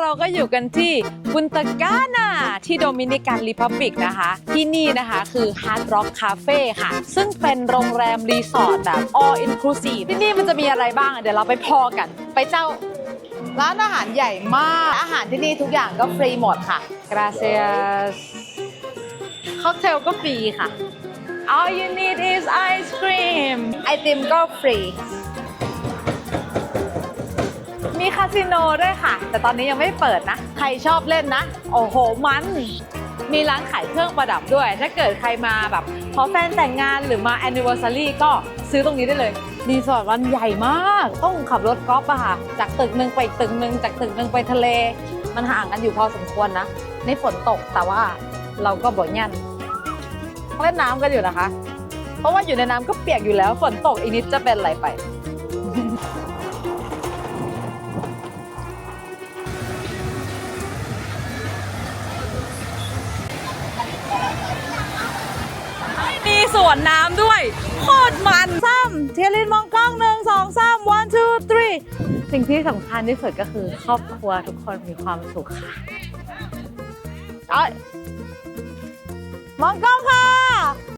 เราก็อยู่กันที่บุนตากานาที่โดมินิกันรีพับลิกนะคะ ที่นี่นะคะคือ Hard Rock Cafe ค่ะ ซึ่งเป็นโรงแรมรีสอร์ทแบบ all inclusive ที่นี่มันจะมีอะไรบ้างอะเดี๋ยวเราไปพอกัน ไปเจ้า ร้านอาหารใหญ่มาก อาหารที่นี่ทุกอย่างก็ฟรีหมดค่ะ gracias ค็อกเทลก็ฟรีค่ะ all you need is ice cream ไอติมก็ฟรี มีคาสิโนด้วยค่ะ แต่ตอนนี้ยังไม่เปิดนะ ใครชอบเล่นนะ โอ้โหมัน มีร้านขายเครื่องประดับด้วย ถ้าเกิดใครมาแบบขอแฟนแต่งงานหรือมา anniversary ก็ซื้อตรงนี้ได้เลยรีสอร์ทมันใหญ่มาก ต้องขับรถกอล์ฟอะค่ะ จากตึกหนึ่งไปตึกหนึ่งจากตึกหนึ่งไปทะเล มันห่างกันอยู่พอสมควรนะในฝนตกแต่ว่าเราก็บ่อยยันเล่นน้ำกันอยู่นะคะ เพราะว่าอยู่ในน้ำก็เปียกอยู่แล้ว ฝนตกอีกนิดจะเป็นอะไรไป สวนน้ำด้วย โคตรมันซ้ำเทียรินมองกล้องหนึ่งสองสาม one two three สิ่งที่สำคัญที่สุดก็คือครอบครัวทุกคนมีความสุขค่ะเอ้ยมองกล้องค่ะ